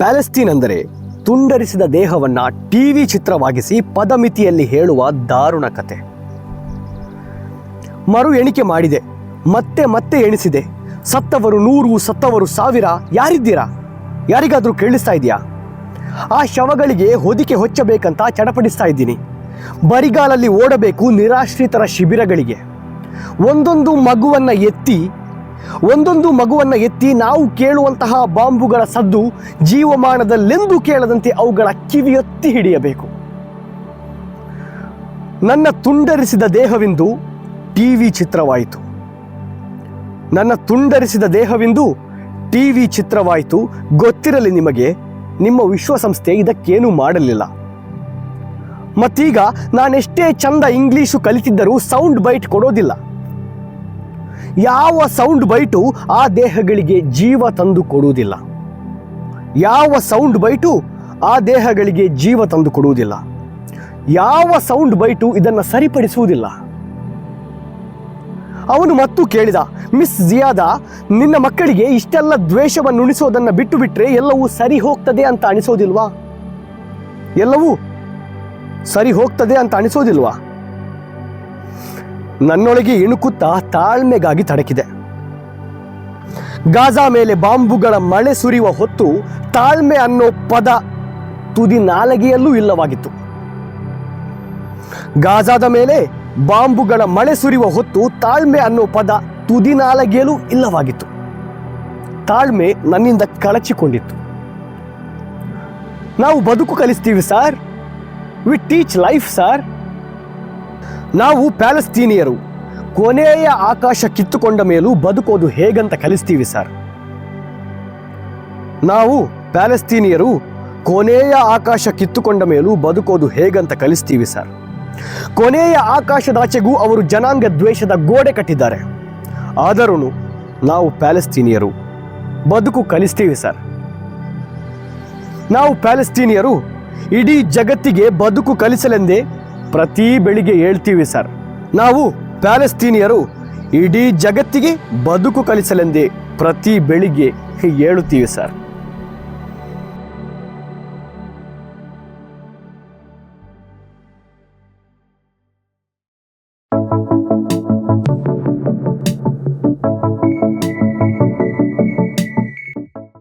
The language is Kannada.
ಪ್ಯಾಲೆಸ್ತೀನ್ ಅಂದರೆ ತುಂಡರಿಸಿದ ದೇಹವನ್ನ ಟಿವಿ ಚಿತ್ರವಾಗಿಸಿ ಪದಮಿತಿಯಲ್ಲಿ ಹೇಳುವ ದಾರುಣ ಕತೆ. ಮರು ಎಣಿಕೆ ಮಾಡಿದೆ, ಮತ್ತೆ ಮತ್ತೆ ಎಣಿಸಿದೆ. ಸತ್ತವರು ನೂರು, ಸತ್ತವರು ಸಾವಿರ, ಯಾರಿದ್ದೀರಾ? ಯಾರಿಗಾದರೂ ಕೇಳಿಸ್ತಾ ಇದೆಯಾ ಆ ಶವಗಳಿಗೆ ಹೊದಿಕೆ ಹೊಚ್ಚಬೇಕಂತ ಚಡಪಡಿಸ್ತಾ ಇದ್ದೀನಿ. ಬರಿಗಾಲಲ್ಲಿ ಓಡಬೇಕು ನಿರಾಶ್ರಿತರ ಶಿಬಿರಗಳಿಗೆ. ಒಂದೊಂದು ಮಗುವನ್ನ ಎತ್ತಿ ಒಂದೊಂದು ಮಗುವನ್ನು ಎತ್ತಿ ನಾವು ಕೇಳುವಂತಹ ಬಾಂಬುಗಳ ಸದ್ದು ಜೀವಮಾನದಲ್ಲೆಂದೂ ಕೇಳದಂತೆ ಅವುಗಳ ಕಿವಿಯೊತ್ತಿ ಹಿಡಿಯಬೇಕು. ನನ್ನ ತುಂಡರಿಸಿದ ದೇಹವೆಂದು ಟಿವಿ ಚಿತ್ರವಾಯಿತು. ನನ್ನ ತುಂಡರಿಸಿದ ದೇಹವೆಂದು ಟಿವಿ ಚಿತ್ರವಾಯಿತು. ಗೊತ್ತಿರಲಿ ನಿಮಗೆ, ನಿಮ್ಮ ವಿಶ್ವಸಂಸ್ಥೆ ಇದಕ್ಕೇನು ಮಾಡಲಿಲ್ಲ. ಮತ್ತೀಗ ನಾನೆಷ್ಟೇ ಚಂದ ಇಂಗ್ಲೀಷು ಕಲಿತಿದ್ದರೂ ಸೌಂಡ್ ಬೈಟ್ ಕೊಡೋದಿಲ್ಲ. ಯಾವ ಸೌಂಡ್ ಬೈಟು ಆ ದೇಹಗಳಿಗೆ ಜೀವ ತಂದು ಕೊಡುವುದಿಲ್ಲ. ಯಾವ ಸೌಂಡ್ ಬೈಟು ಆ ದೇಹಗಳಿಗೆ ಜೀವ ತಂದು ಕೊಡುವುದಿಲ್ಲ. ಯಾವ ಸೌಂಡ್ ಬೈಟು ಇದನ್ನು ಸರಿಪಡಿಸುವುದಿಲ್ಲ. ಅವನು ಮತ್ತೂ ಕೇಳಿದ, ಮಿಸ್ ಜಿಯಾದ, ನಿನ್ನ ಮಕ್ಕಳಿಗೆ ಇಷ್ಟೆಲ್ಲ ದ್ವೇಷವನ್ನು ಉಣಿಸೋದನ್ನು ಬಿಟ್ಟು ಬಿಟ್ಟರೆ ಎಲ್ಲವೂ ಸರಿ ಹೋಗ್ತದೆ ಅಂತ ಅನಿಸೋದಿಲ್ವಾ? ಎಲ್ಲವೂ ಸರಿ ಹೋಗ್ತದೆ ಅಂತ ಅನಿಸೋದಿಲ್ವಾ? ನನ್ನೊಳಗೆ ಇಣುಕುತ್ತಾ ತಾಳ್ಮೆಗಾಗಿ ತಡಕಿದೆ. ಗಾಜಾ ಮೇಲೆ ಬಾಂಬುಗಳ ಮಳೆ ಸುರಿಯುವ ಹೊತ್ತು ತಾಳ್ಮೆ ಅನ್ನೋ ಪದ ತುದಿ ನಾಲಗೆಯಲ್ಲೂ ಇಲ್ಲವಾಗಿತ್ತು. ಗಾಜಾದ ಮೇಲೆ ಬಾಂಬುಗಳ ಮಳೆ ಸುರಿಯುವ ಹೊತ್ತು ತಾಳ್ಮೆ ಅನ್ನೋ ಪದ ತುದಿ ನಾಲಗೆಯಲ್ಲೂ ಇಲ್ಲವಾಗಿತ್ತು. ತಾಳ್ಮೆ ನನ್ನಿಂದ ಕಳಚಿಕೊಂಡಿತ್ತು. ನಾವು ಬದುಕು ಕಲಿಸ್ತೀವಿ, sir. We teach life sir ನಾವು ಪ್ಯಾಲೆಸ್ತೀನಿಯರು. ಕೊನೆಯ ಆಕಾಶ ಕಿತ್ತುಕೊಂಡ ಮೇಲೂ ಬದುಕೋದು ಹೇಗಂತ ಕಲಿಸ್ತೀವಿ ಸರ್. ನಾವು ಪ್ಯಾಲೆಸ್ತೀನಿಯರು ಕೊನೆಯ ಆಕಾಶ ಕಿತ್ತುಕೊಂಡ ಮೇಲೂ ಬದುಕೋದು ಹೇಗಂತ ಕಲಿಸ್ತೀವಿ ಸರ್. ಕೊನೆಯ ಆಕಾಶದಾಚೆಗೂ ಅವರು ಜನಾಂಗ ದ್ವೇಷದ ಗೋಡೆ ಕಟ್ಟಿದ್ದಾರೆ. ಆದರೂ ನಾವು ಪ್ಯಾಲೆಸ್ತೀನಿಯರು ಬದುಕು ಕಲಿಸ್ತೀವಿ ಸರ್. ನಾವು ಪ್ಯಾಲೆಸ್ತೀನಿಯರು ಇಡೀ ಜಗತ್ತಿಗೆ ಬದುಕು ಕಲಿಸಲೆಂದೇ ಪ್ರತಿ ಬೆಳಿಗ್ಗೆ ಹೇಳ್ತೀವಿ ಸರ್. ನಾವು ಪ್ಯಾಲೆಸ್ತೀನಿಯರು ಇಡೀ ಜಗತ್ತಿಗೆ ಬದುಕು ಕಲಿಸಲೆಂದೇ ಪ್ರತಿ ಬೆಳಿಗ್ಗೆ ಹೇಳುತ್ತೀವಿ ಸರ್.